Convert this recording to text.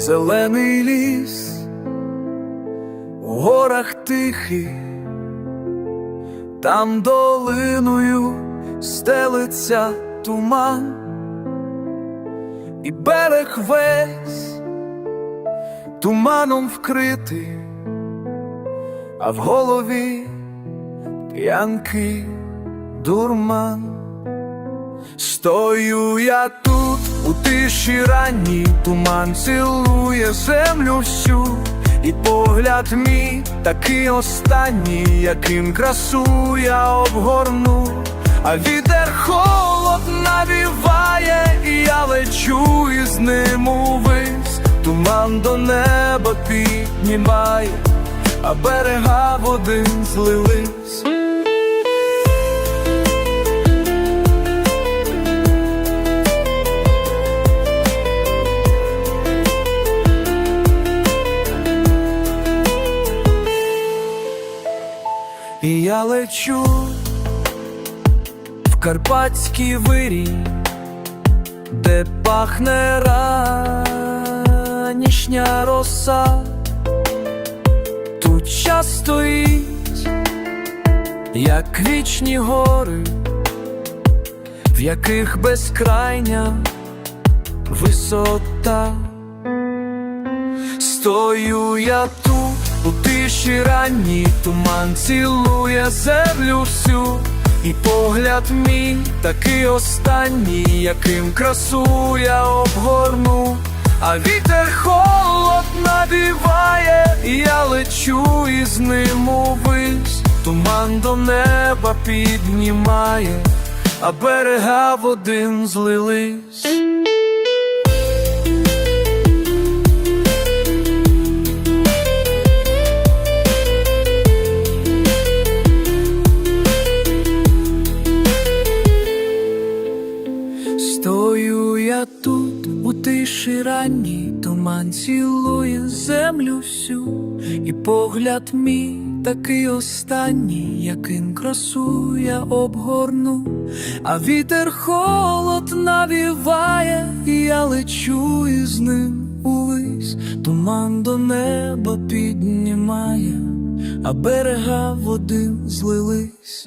зелений ліс, у горах тихий, там долиною стелиться туман, і берег весь туманом вкритий, а в голові п'янкий дурман. Стою я тут у тиші ранній, туман цілує землю всю, і погляд мій такий останній, яким красу я обгорну, а вітер холод навіває, і я лечу із ним увись, туман до неба піднімає, а берега в один злились. І я лечу в карпатський вирій, де пахне ранішня роса, тут час стоїть, як вічні гори, в яких безкрайня висота. Стою я тут у тиші ранній туман цілує землю всю, і погляд мій такий останній, яким красу я обгорну, а вітер холод надіває, і я лечу із ним увись, туман до неба піднімає, а берега в один злились. Ранній, туман цілує землю всю, і погляд мій такий останній, яким красу я обгорну, а вітер холод навіває, і я лечу із ним увись, туман до неба піднімає, а берега в один злились.